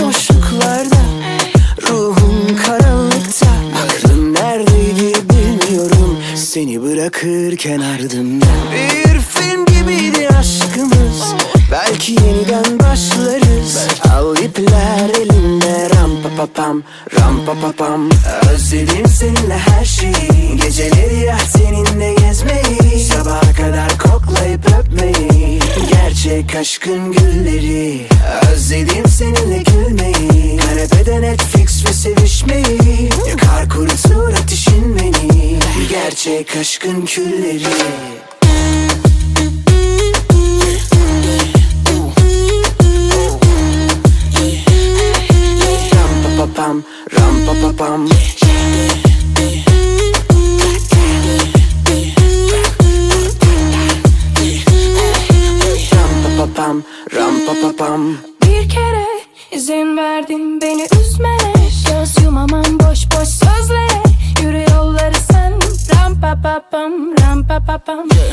boşluklarda Ruhum karanlıkta. Aklım neredeydi bilmiyorum Seni bırakırken ardımda Bir film gibiydi aşkımız Belki yeniden başlarız. Al ipler elimde Ram pa pa pam Ram pa pa pam Özledim seninle her şeyi Geceleri Gerçek aşkın gülleri. Özledim seninle gülmeyi. Kanepede Netflix ve sevişmeyi. Yakar kurutur ateşin beni. Gerçek aşkın külleri. Ram pa pa pam, ram pa pa pam. Ram pa pam Ram pa pa pam. Bir kere izin verdin beni üzmene. Göz yumamam boş boş sözlere. Yürü yolları sen. Ram pa pa pam Ram pa pa pam. yeah.